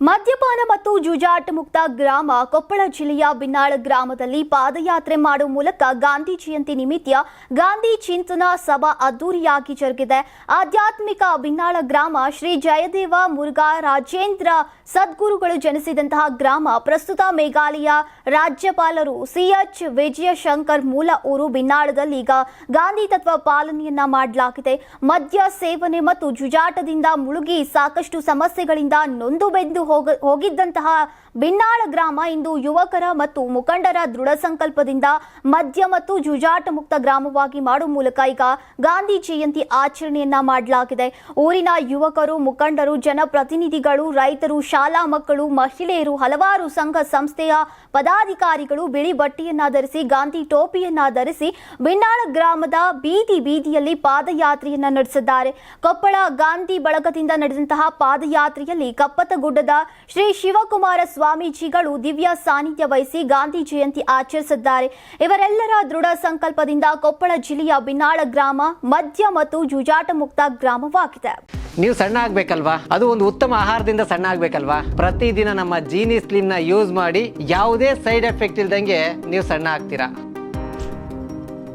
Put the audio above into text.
ಮದ್ಯಪಾನ ಮತ್ತು ಜುಜಾಟ್ ಮುಕ್ತ ಗ್ರಾಮ ಕೊಪ್ಪಳ ಜಿಲ್ಲೆಯ ಬಿನ್ನಾಳ ಗ್ರಾಮದಲ್ಲಿ ಪಾದಯಾತ್ರೆ ಮಾಡುವ ಮೂಲಕ ಗಾಂಧಿ ಜಯಂತಿ ನಿಮಿತ್ತ ಗಾಂಧಿ ಚಿಂತನ ಸಭಾ ಅದ್ದೂರಿಯಾಗಿ ಜರುಗಿದೆ. ಆಧ್ಯಾತ್ಮಿಕ ಬಿನ್ನಾಳ ಗ್ರಾಮ ಶ್ರೀ ಜಯದೇವ ಮುರುಘಾ ರಾಜೇಂದ್ರ ಸದ್ಗುರುಗಳು ಜನಿಸಿದಂತಹ ಗ್ರಾಮ ಪ್ರಸ್ತುತ ಮೇಘಾಲಯ ರಾಜ್ಯಪಾಲರು ಸಿಎಚ್ ವಿಜಯಶಂಕರ್ ಮೂಲ ಊರು ಬಿನ್ನಾಳದಲ್ಲಿ ಈಗ ಗಾಂಧಿ ತತ್ವ ಪಾಲನೆಯನ್ನ ಮಾಡಲಾಗಿದೆ. ಮದ್ಯ ಸೇವನೆ ಮತ್ತು ಜುಜಾಟದಿಂದ ಮುಳುಗಿ ಸಾಕಷ್ಟು ಸಮಸ್ಯೆಗಳಿಂದ ನೊಂದು ಬೆಂದು ಹೋಗ, ಹೋಗಿದ್ದಂತಹ ಬಿನ್ನಾಳ ಗ್ರಾಮ ಇಂದು ಯುವಕರ ಮತ್ತು ಮುಖಂಡರ ದೃಢ ಸಂಕಲ್ಪದಿಂದ ಮದ್ಯ ಮತ್ತು ಜುಜಾಟ ಮುಕ್ತ ಗ್ರಾಮವಾಗಿ ಮಾಡುವ ಮೂಲಕ ಈಗ ಗಾಂಧಿ ಜಯಂತಿ ಆಚರಣೆಯನ್ನ ಮಾಡಲಾಗಿದೆ. ಊರಿನ ಯುವಕರು, ಮುಖಂಡರು, ಜನಪ್ರತಿನಿಧಿಗಳು, ರೈತರು, ಶಾಲಾ ಮಕ್ಕಳು, ಮಹಿಳೆಯರು, ಹಲವಾರು ಸಂಘ ಸಂಸ್ಥೆಯ ಪದಾಧಿಕಾರಿಗಳು ಬಿಳಿ ಬಟ್ಟೆಯನ್ನ ಧರಿಸಿ, ಗಾಂಧಿ ಟೋಪಿಯನ್ನ ಧರಿಸಿ ಬಿನ್ನಾಳ ಗ್ರಾಮದ ಬೀದಿ ಬೀದಿಯಲ್ಲಿ ಪಾದಯಾತ್ರೆಯನ್ನ ನಡೆಸಿದ್ದಾರೆ. ಕೊಪ್ಪಳ ಗಾಂಧಿ ಬಳಗದಿಂದ ನಡೆದಂತಹ ಪಾದಯಾತ್ರೆಯಲ್ಲಿ ಕಪ್ಪತಗುಡ್ಡದ ಶ್ರೀ ಶಿವಕುಮಾರ ಸ್ವಾಮೀಜಿಗಳು ದಿವ್ಯ ಸಾನ್ನಿಧ್ಯ ವಹಿಸಿ ಗಾಂಧಿ ಜಯಂತಿ ಆಚರಿಸಿದ್ದಾರೆ. ಇವರೆಲ್ಲರ ದೃಢ ಸಂಕಲ್ಪದಿಂದ ಕೊಪ್ಪಳ ಜಿಲ್ಲೆಯ ಬಿನ್ನಾಳ ಗ್ರಾಮ, ಮದ್ಯ ಮತ್ತು ಜುಜಾಟ ಮುಕ್ತ ಗ್ರಾಮವಾಗಿದೆ. ನೀವು ಸಣ್ಣ ಆಗ್ಬೇಕಲ್ವಾ? ಅದು ಒಂದು ಉತ್ತಮ ಆಹಾರದಿಂದ ಸಣ್ಣ ಆಗ್ಬೇಕಲ್ವಾ? ಪ್ರತಿದಿನ ನಮ್ಮ ಜೀನಿ ಸ್ಲಿಮ್ನ ಯೂಸ್ ಮಾಡಿ ಯಾವುದೇ ಸೈಡ್ ಎಫೆಕ್ಟ್ ಇಲ್ದಂಗೆ ನೀವು ಸಣ್ಣ ಆಗ್ತೀರಾ?